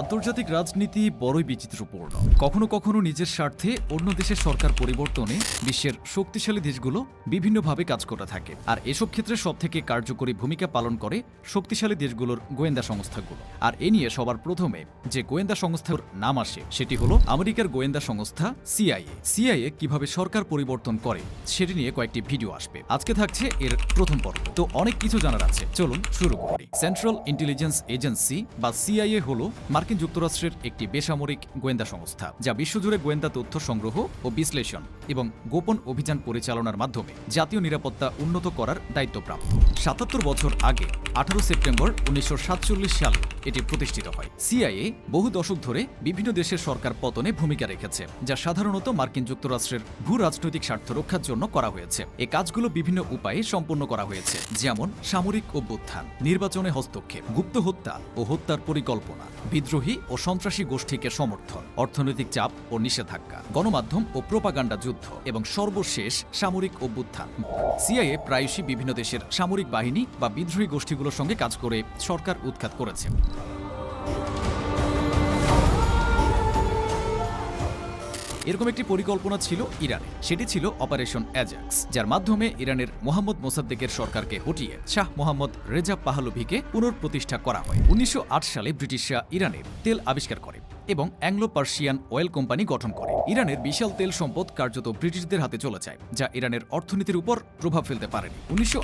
আন্তর্জাতিক রাজনীতি বড়ই বিচিত্রপূর্ণ। কখনো কখনো নিজের স্বার্থে অন্য দেশের সরকার পরিবর্তনে বিশ্বের শক্তিশালী দেশগুলো বিভিন্নভাবে কাজ করে থাকে। আর এসব ক্ষেত্রে সবথেকে কার্যকরী ভূমিকা পালন করে শক্তিশালী দেশগুলোর গোয়েন্দা সংস্থাগুলো। আর এ নিয়ে সবার প্রথমে যে গোয়েন্দা সংস্থার নাম আসে, সেটি হলো আমেরিকার গোয়েন্দা সংস্থা সিআইএ। সিআইএ কীভাবে সরকার পরিবর্তন করে, সেটি নিয়ে কয়েকটি ভিডিও আসবে। আজকে থাকছে এর প্রথম পর্ব। তো অনেক কিছু জানার আছে। চলুন শুরু করি। সেন্ট্রাল ইন্টেলিজেন্স এজেন্সি বা সিআইএ হলো মার্কিন যুক্তরাষ্ট্রের একটি বেসামরিক গোয়েন্দা সংস্থা, যা বিশ্বজুড়ে গোয়েন্দা তথ্য সংগ্রহ ও বিশ্লেষণ এবং গোপন অভিযান পরিচালনার মাধ্যমে জাতীয় নিরাপত্তা উন্নত করার দায়িত্বপ্রাপ্ত। সাতাত্তর বছর আগে, আঠারো সেপ্টেম্বর উনিশশো সালে এটি প্রতিষ্ঠিত হয়। সিআইএ বহু দশক ধরে বিভিন্ন দেশের সরকার পতনে ভূমিকা রেখেছে, যা সাধারণত মার্কিন যুক্তরাষ্ট্রের ভূ রাজনৈতিক স্বার্থ রক্ষার জন্য করা হয়েছে। এই কাজগুলো বিভিন্ন উপায়ে সম্পন্ন করা হয়েছে, যেমন সামরিক অভ্যুত্থান, নির্বাচনে হস্তক্ষেপ, গুপ্ত হত্যা ও হত্যার পরিকল্পনা, বিদ্রোহী ও সন্ত্রাসী গোষ্ঠীকে সমর্থন, অর্থনৈতিক চাপ ও নিষেধাজ্ঞা, গণমাধ্যম ও প্রোপাগান্ডা যুদ্ধ এবং সর্বশেষ সামরিক অভ্যুত্থান। সিআইএ প্রায়শই বিভিন্ন দেশের সামরিক বাহিনী বা বিদ্রোহী গোষ্ঠীগুলোর সঙ্গে কাজ করে সরকার উৎখাত করেছে। এরকম একটি পরিকল্পনা ছিল ইরানে। সেটি ছিল অপারেশন অ্যাজাক্স যার মাধ্যমে ইরানের মোহাম্মদ মোসাদ্দেকের সরকারকে হটিয়ে শাহ মোহাম্মদ রেজা পাহালুভিকে পুনঃপ্রতিষ্ঠা করা হয়। উনিশশো আট সালে ব্রিটিশরা ইরানের তেল আবিষ্কার করে। এবং অ্যাংলো পার্সিয়ান অয়েল কোম্পানি গঠন করে। ইরানের বিশাল তেল সম্পদ কার্যত ব্রিটিশদের হাতে চলে যায় যা ইরানের অর্থনীতির উপর প্রভাব ফেলতে পারেনি। উনিশশো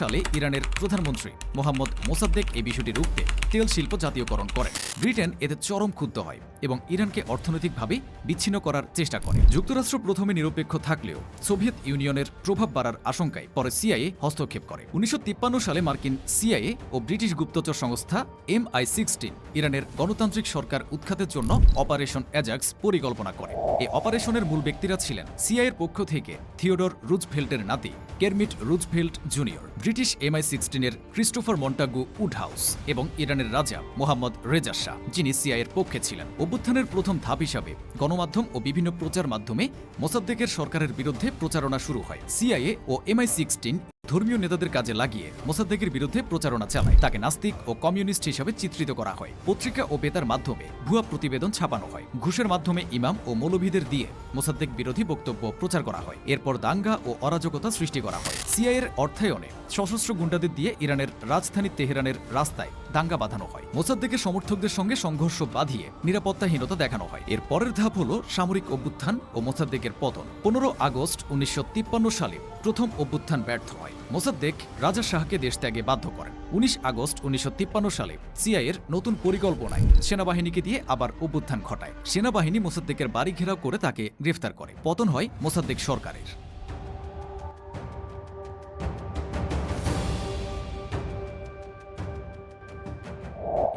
সালে ইরানের প্রধানমন্ত্রী মোহাম্মদ মোসাদ্দেক এই বিষয়টি রুখতে তেল শিল্প জাতীয়করণ করেন। ব্রিটেন এতে চরম ক্ষুব্ধ হয় এবং ইরানকে অর্থনৈতিকভাবে বিচ্ছিন্ন করার চেষ্টা করে। যুক্তরাষ্ট্র প্রথমে নিরপেক্ষ থাকলেও সোভিয়েত ইউনিয়নের প্রভাব বাড়ার আশঙ্কায় পরে সিআইএ হস্তক্ষেপ করে। উনিশশো তিপ্পান্ন সালে মার্কিন সিআইএ ও ব্রিটিশ গুপ্তচর সংস্থা এম আই সিক্সটিন ইরানের গণতান্ত্রিক সরকার উৎখাতের জন্য অপারেশন অ্যাজাক্স পরিকল্পনা করে। এই অপারেশনের মূল ব্যক্তিরা ছিলেন সিআইএর পক্ষ থেকে থিওডর রুজফেল্টের নাতি, Kermit Roosevelt Junior, British MI সিক্সটিনের Christopher Montagu Woodhouse এবং ইরানের রাজা মোহাম্মদ রেজা শাহ, যিনি সিআইয়ের পক্ষে ছিলেন। অভ্যুত্থানের প্রথম ধাপ হিসাবে গণমাধ্যম ও বিভিন্ন প্রচার মাধ্যমে মোসাদ্দেকের সরকারের বিরুদ্ধে প্রচারণা শুরু হয়। সিআইএ ও এমআই সিক্সটিন ধর্মীয় নেতাদের কাজে লাগিয়ে মোসাদ্দেকের বিরুদ্ধে প্রচারণা চালায়। তাকে নাস্তিক ও কমিউনিস্ট হিসাবে চিত্রিত করা হয়। পত্রিকা ও বেতার মাধ্যমে ভুয়া প্রতিবেদন ছাপানো হয়। ঘুষের মাধ্যমে ইমাম ও মৌলভীদের দিয়ে মোসাদ্দেক বিরোধী বক্তব্য প্রচার করা হয়। এরপর দাঙ্গা ও অরাজকতা সৃষ্টি করা হয়। সিআইয়ের অর্থায়নে সশস্ত্র গুন্ডাদের দিয়ে ইরানের রাজধানী তেহরানের রাস্তায় দাঙ্গা বাঁধানো হয়। মোসাদ্দেকের সমর্থকদের সঙ্গে সংঘর্ষ বাঁধিয়ে নিরাপত্তাহীনতা দেখানো হয়। এর পরের ধাপ হল সামরিক অভ্যুত্থান ও মোসাদ্দেকের পতন। পনেরো আগস্ট উনিশশো তিপ্পান্ন সালে প্রথম অভ্যুত্থান ব্যর্থ হয়। মোসাদ্দেক রাজা শাহকে দেশ ত্যাগে বাধ্য করেন। উনিশ আগস্ট উনিশশো তিপ্পান্ন সালে সিআইয়ের নতুন পরিকল্পনায় সেনাবাহিনীকে দিয়ে আবার অভ্যুত্থান ঘটায়। সেনাবাহিনী মোসাদ্দেকের বাড়ি ঘেরাও করে তাকে গ্রেফতার করে। পতন হয় মোসাদ্দেক সরকারের।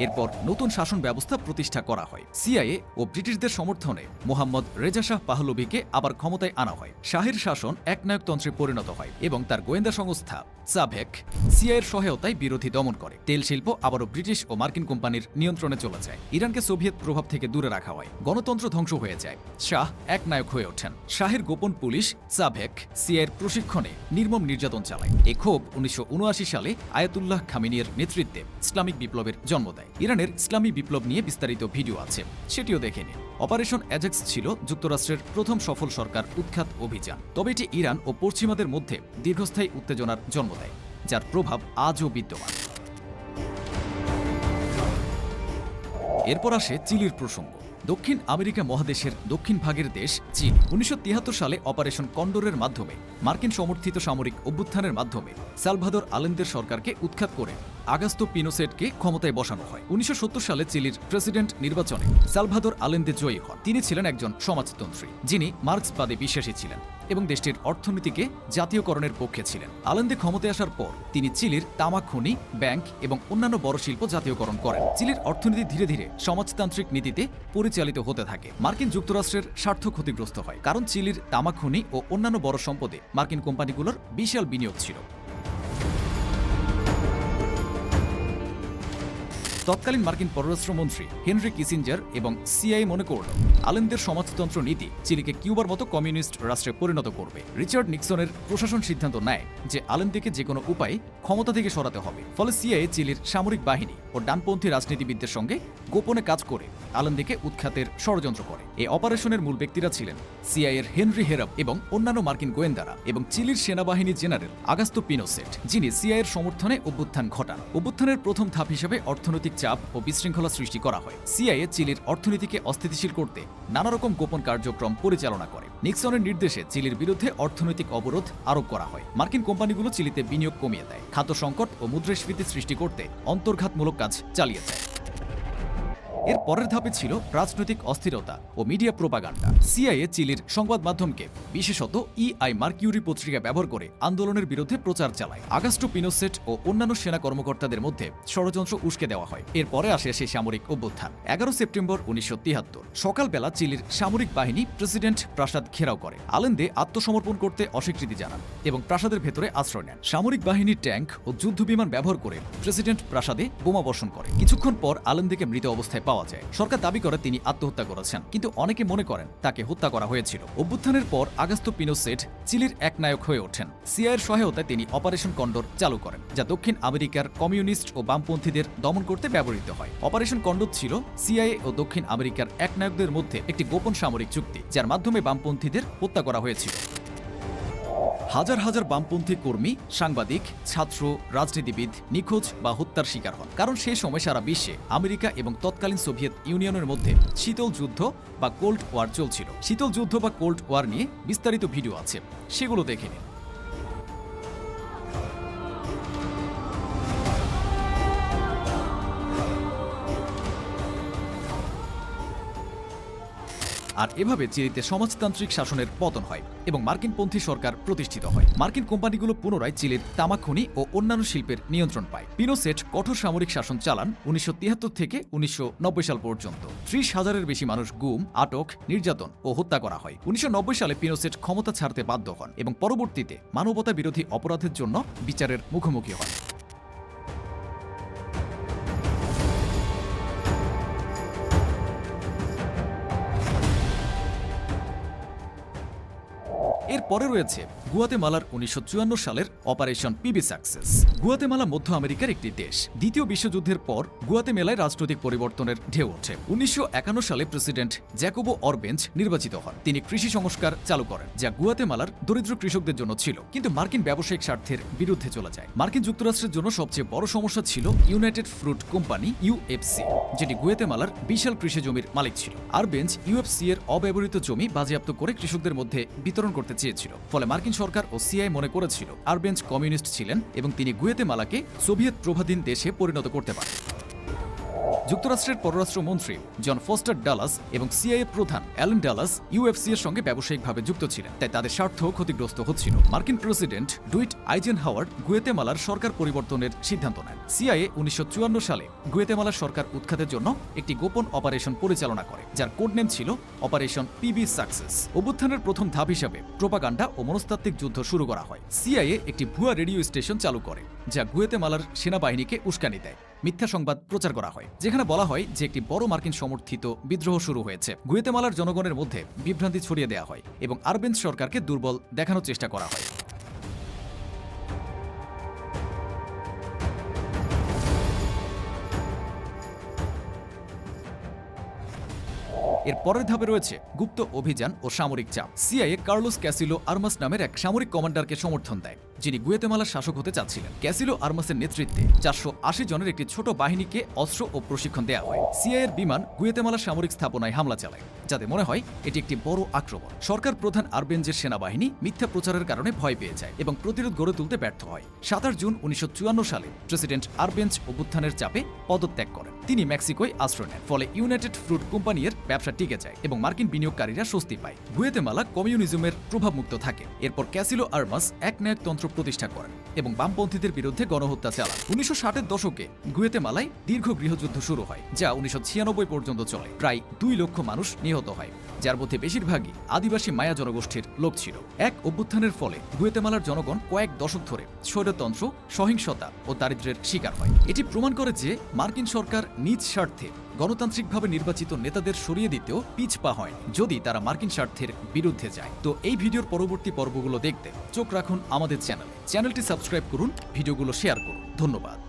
এরপর নতুন শাসন ব্যবস্থা প্রতিষ্ঠা করা হয়। সিআইএ ও ব্রিটিশদের সমর্থনে মোহাম্মদ রেজা শাহ পাহলবিকে আবার ক্ষমতায় আনা হয়। শাহের শাসন একনায়কতন্ত্রে পরিণত হয় এবং তার গোয়েন্দা সংস্থা সাভেক সিআইয়ের সহায়তায় বিরোধী দমন করে। তেল শিল্প আবারও ব্রিটিশ ও মার্কিন কোম্পানির নিয়ন্ত্রণে চলে যায়। ইরানকে সোভিয়েত প্রভাব থেকে দূরে রাখা হয়। গণতন্ত্র ধ্বংস হয়ে যায়। শাহ একনায়ক হয়ে ওঠেন। শাহের গোপন পুলিশ সাভেক সিআইয়ের প্রশিক্ষণে নির্মম নির্যাতন চালায়। এ ক্ষোভ উনিশশো উনআশি সালে আয়াতুল্লাহ খামিনির নেতৃত্বে ইসলামিক বিপ্লবের জন্ম দেয়। ইরানের ইসলামী বিপ্লব নিয়ে বিস্তারিত ভিডিও আছে, সেটিও দেখে নিন। অপারেশন অ্যাজেক্স ছিল যুক্তরাষ্ট্রের প্রথম সফল সরকার উৎখাত অভিযান। তবে এটি ইরান ও পশ্চিমাদের মধ্যে দীর্ঘস্থায়ী উত্তেজনার জন্ম দেয়, যার প্রভাব আজও বিদ্যমান। এরপর আসে চিলির প্রসঙ্গ। দক্ষিণ আমেরিকা মহাদেশের দক্ষিণ ভাগের দেশ চীন। উনিশশো সালে অপারেশন কন্ডোরের মাধ্যমে, মার্কিন সমর্থিত সামরিক অভ্যুত্থানের মাধ্যমে সালভাদর আলেন্দের সরকারকে উৎখাত করে আগাস্তো পিনোসেটকে ক্ষমতায় বসানো হয়। উনিশশো সত্তর সালে চিলির প্রেসিডেন্ট নির্বাচনে সালভাদর আলেন্দে জয়ী হন। তিনি ছিলেন একজন সমাজতন্ত্রী, যিনি মার্ক্সবাদে বিশ্বাসী ছিলেন এবং দেশটির অর্থনীতিকে জাতীয়করণের পক্ষে ছিলেন। আলেন্দে ক্ষমতায় আসার পর তিনি চিলির তামাক খনি ব্যাংক এবং অন্যান্য বড় শিল্প জাতীয়করণ করেন। চিলির অর্থনীতি ধীরে ধীরে সমাজতান্ত্রিক নীতিতে পরিচালিত হতে থাকে। মার্কিন যুক্তরাষ্ট্রের স্বার্থ ক্ষতিগ্রস্ত হয়, কারণ চিলির তামাক খনি ও অন্যান্য বড় সম্পদে মার্কিন কোম্পানিগুলোর বিশাল বিনিয়োগ ছিল। তৎকালীন মার্কিন পররাষ্ট্রমন্ত্রী হেনরি কিসিঞ্জার এবং সিআই মনে করল, আলেনদের সমাজতন্ত্র নীতি চিলিকে কিউবার মতো কমিউনিস্ট রাষ্ট্রে পরিণত করবে। রিচার্ড নিক্সনের প্রশাসন সিদ্ধান্ত নেয় যে আলেনদেরকে যে কোনো উপায়ে ক্ষমতা থেকে সরাতে হবে। ফলে সিআইএ চিলির সামরিক বাহিনী ও ডানপন্থী রাজনীতিবিদদের সঙ্গে গোপনে কাজ করে আলেনদিকে উৎখাতের ষড়যন্ত্র করে। এই অপারেশনের মূল ব্যক্তিরা ছিলেন সিআইএর হেনরি হেরাপ এবং অন্যান্য মার্কিন গোয়েন্দারা এবং চিলির সেনাবাহিনী জেনারেল আগাস্তো পিনোসেট, যিনি সিআইয়ের সমর্থনে অভ্যুত্থান ঘটান। অভ্যুত্থানের প্রথম ধাপ হিসেবে অর্থনৈতিক চাপ ও বিশৃঙ্খলা সৃষ্টি করা হয়। সিআইএ চিলির অর্থনীতিকে অস্থিতিশীল করতে নানা রকম গোপন কার্যক্রম পরিচালনা করে। নিক্সনের নির্দেশে চিলির বিরুদ্ধে অর্থনৈতিক অবরোধ আরোপ করা হয়। মার্কিন কোম্পানিগুলো চিলিতে বিনিয়োগ কমিয়ে দেয়। খাদ্য সংকট ও মুদ্রাস্ফীতি সৃষ্টি করতে অন্তর্ঘাতমূলক কাজ চালিয়ে যায়। এর পরের ধাপে ছিল রাজনৈতিক অস্থিরতা ও মিডিয়া প্রোপাগান্ডা। সিআইএ চিলির সংবাদ মাধ্যমকে, বিশেষত ইআই মার্কিউরি পত্রিকা ব্যবহার করে আন্দোলনের বিরুদ্ধে প্রচার চালায়। আগাস্টো পিনোসেট ও অন্যান্য সেনা কর্মকর্তাদের মধ্যে ষড়যন্ত্র উস্কে দেওয়া হয়। এরপরে আসে সেই সামরিক অভ্যুত্থান। এগারো সেপ্টেম্বর উনিশশো তিয়াত্তর, সকালবেলা চিলির সামরিক বাহিনী প্রেসিডেন্ট প্রাসাদ ঘেরাও করে। আলেন্দে আত্মসমর্পণ করতে অস্বীকৃতি জানান এবং প্রাসাদের ভেতরে আশ্রয় নেন। সামরিক বাহিনীর ট্যাঙ্ক ও যুদ্ধবিমান ব্যবহার করে প্রেসিডেন্ট প্রাসাদে বোমা বর্ষণ করে। কিছুক্ষণ পর আলেন্দেকে মৃত অবস্থায় পাওয়া যায়। সরকার দাবি করে তিনি আত্মহত্যা করেছেন, কিন্তু অনেকে মনে করেন তাকে হত্যা করা হয়েছিল। অভ্যুত্থানের পর আগাস্তো পিনোসেট চিলির এক নায়ক হয়ে ওঠেন। সিআইয়ের সহায়তায় তিনি অপারেশন কন্ডোর চালু করেন, যা দক্ষিণ আমেরিকার কমিউনিস্ট ও বামপন্থীদের দমন করতে ব্যবহৃত হয়। অপারেশন কন্ডোর ছিল সিআইএ ও দক্ষিণ আমেরিকার এক নায়কদের মধ্যে একটি গোপন সামরিক চুক্তি, যার মাধ্যমে বামপন্থীদের হত্যা করা হয়েছিল। হাজার হাজার বামপন্থী কর্মী, সাংবাদিক, ছাত্র, রাজনীতিবিদ নিখোঁজ বা হত্যার শিকার হন। কারণ সে সময় সারা বিশ্বে আমেরিকা এবং তৎকালীন সোভিয়েত ইউনিয়নের মধ্যে শীতল যুদ্ধ বা কোল্ড ওয়ার চলছিল। শীতল যুদ্ধ বা কোল্ড ওয়ার নিয়ে বিস্তারিত ভিডিও আছে, সেগুলো দেখে নিন। আর এভাবে চিলিতে সমাজতান্ত্রিক শাসনের পতন হয় এবং মার্কিনপন্থী সরকার প্রতিষ্ঠিত হয়। মার্কিন কোম্পানিগুলো পুনরায় চিলির তামাক খনি ও অন্যান্য শিল্পের নিয়ন্ত্রণ পায়। পিনোসেট কঠোর সামরিক শাসন চালান উনিশশো তিয়াত্তর থেকে উনিশশো নব্বই সাল পর্যন্ত। ত্রিশ হাজারের বেশি মানুষ গুম, আটক, নির্যাতন ও হত্যা করা হয়। উনিশশো নব্বই সালে পিনোসেট ক্ষমতা ছাড়তে বাধ্য হন এবং পরবর্তীতে মানবতা বিরোধী অপরাধের জন্য বিচারের মুখোমুখি হন। এর পরে রয়েছে গুয়াতেমালার উনিশশো চুয়ান্ন সালের অপারেশন পিবি সাকসেস। গুয়াতেমালা মধ্য আমেরিকার একটি দেশ। দ্বিতীয় বিশ্বযুদ্ধের পর গুয়াতেমেলায় রাজনৈতিক পরিবর্তনের ঢেউ ওঠে। উনিশশো একান্ন সালে প্রেসিডেন্ট জ্যাকোবো অরবেঞ্জ নির্বাচিত হন। তিনি কৃষি সংস্কার চালু করেন, যা গুয়াতেমালার দরিদ্র কৃষকদের জন্য ছিল। কিন্তু মার্কিন ব্যবসায়িক স্বার্থের বিরুদ্ধে চলে যায়। মার্কিন যুক্তরাষ্ট্রের জন্য সবচেয়ে বড় সমস্যা ছিল ইউনাইটেড ফ্রুট কোম্পানি ইউএফসি যেটি গুয়েতেমালার বিশাল কৃষি জমির মালিক ছিল। আরবেঞ্জ ইউএফসি এর অব্যবহৃত জমি বাজেয়াপ্ত করে কৃষকদের মধ্যে বিতরণ করতে চেয়েছিল। ফলে মার্কিন সরকার ও সিআই মনে করেছিল আরবেঞ্জ কমিউনিস্ট ছিলেন এবং তিনি গুয়েতেমালাকে সোভিয়েত প্রভাধীন দেশে পরিণত করতে পারেন। যুক্তরাষ্ট্রের পররাষ্ট্রমন্ত্রী জন ফস্টার ডালাস এবং সিআইএ প্রধান অ্যালেন ডালাস ইউএফসি এর সঙ্গে ব্যবসায়িকভাবে যুক্ত ছিলেন। তাই তাদের স্বার্থ ক্ষতিগ্রস্ত হচ্ছিল। মার্কিন প্রেসিডেন্ট ডুইট আইজেন হাওয়ার্ড গুয়েতেমালার সরকার পরিবর্তনের সিদ্ধান্ত নেন। সিআইএ উনিশশো চুয়ান্ন সালে গুয়েতেমালার সরকার উৎখাতের জন্য একটি গোপন অপারেশন পরিচালনা করে, যার কোড নেম ছিল অপারেশন পিবি সাকসেস। অভ্যুত্থানের প্রথম ধাপ হিসাবে প্রোপাগান্ডা ও মনস্তাত্ত্বিক যুদ্ধ শুরু করা হয়। সিআইএ একটি ভুয়া রেডিও স্টেশন চালু করে, যা গুয়েতেমালার সেনাবাহিনীকে উস্কানি দেয়। মিথ্যা সংবাদ প্রচার করা হয়, যেখানে বলা হয় যে একটি বড় মার্কিন সমর্থিত বিদ্রোহ শুরু হয়েছে। গুয়েতেমালার জনগণের মধ্যে বিভ্রান্তি ছড়িয়ে দেওয়া হয় এবং আরবেন্স সরকারকে দুর্বল দেখানোর চেষ্টা করা হয়। এর পরের ধাপে রয়েছে গুপ্ত অভিযান ও সামরিক চাপ। সিআইএ কার্লোস ক্যাসিলো আর্মাস নামের এক সামরিক কমান্ডারকে সমর্থন দেয়। যিনি গুয়েতেমালার শাসক হতে চাচ্ছিলেন। ক্যাসিলো আর্মাসের নেতৃত্বে চারশো আশি জনের একটি ছোট বাহিনীকে অস্ত্র ও প্রশিক্ষণ দেওয়া হয়। সিআইয়ের বিমান গুয়েতেমালার সামরিক স্থাপনায় হামলা চালায়, যাতে মনে হয় এটি একটি বড় আক্রমণ। সরকার প্রধান আরবেঞ্জের সেনাবাহিনী মিথ্যা প্রচারের কারণে ভয় পেয়ে যায় এবং প্রতিরোধ গড়ে তুলতে ব্যর্থ হয়। সাতাশ জুন উনিশশো চুয়ান্ন সালে প্রেসিডেন্ট আরবেঞ্জ অভ্যুত্থানের চাপে পদত্যাগ করেন। তিনি মেক্সিকোয় আশ্রয় নেন, ফলে ইউনাইটেড ফ্রুট কোম্পানির ব্যবসা টিকে যায় এবং মার্কিন বিনিয়োগকারীরা স্বস্তি পায়। গুয়েতেমালা কমিউনিজমের প্রভাবমুক্ত থাকে। এরপর ক্যাসিলো আর্মাস এক নায়কতন্ত্র রাষ্ট্র প্রতিষ্ঠা করেন এবং বামপন্থীদের বিরুদ্ধে গণহত্যা চালান। উনিশশো ষাটের দশকে গুয়েতেমালায় দীর্ঘ গৃহযুদ্ধ শুরু হয়, যা উনিশশো ছিয়ানব্বই পর্যন্ত চলে। প্রায় দুই লক্ষ মানুষ নিহত হয়, যার মধ্যে বেশিরভাগই আদিবাসী মায়া জনগোষ্ঠীর লোক ছিল। এক অভ্যুত্থানের ফলে গুয়েতেমালার জনগণ কয়েক দশক ধরে স্বৈরতন্ত্র, সহিংসতা ও দারিদ্র্যের শিকার হয়। এটি প্রমাণ করে যে মার্কিন সরকার নিজ স্বার্থে গণতান্ত্রিকভাবে নির্বাচিত নেতাদের সরিয়ে দিতেও পিছপা হয় যদি তারা মার্কিন স্বার্থের বিরুদ্ধে যায়। তো এই ভিডিওর পরবর্তী পর্বগুলো দেখতে চোখ রাখুন আমাদের চ্যানেল। চ্যানেলটি সাবস্ক্রাইব করুন, ভিডিওগুলো শেয়ার করুন। ধন্যবাদ।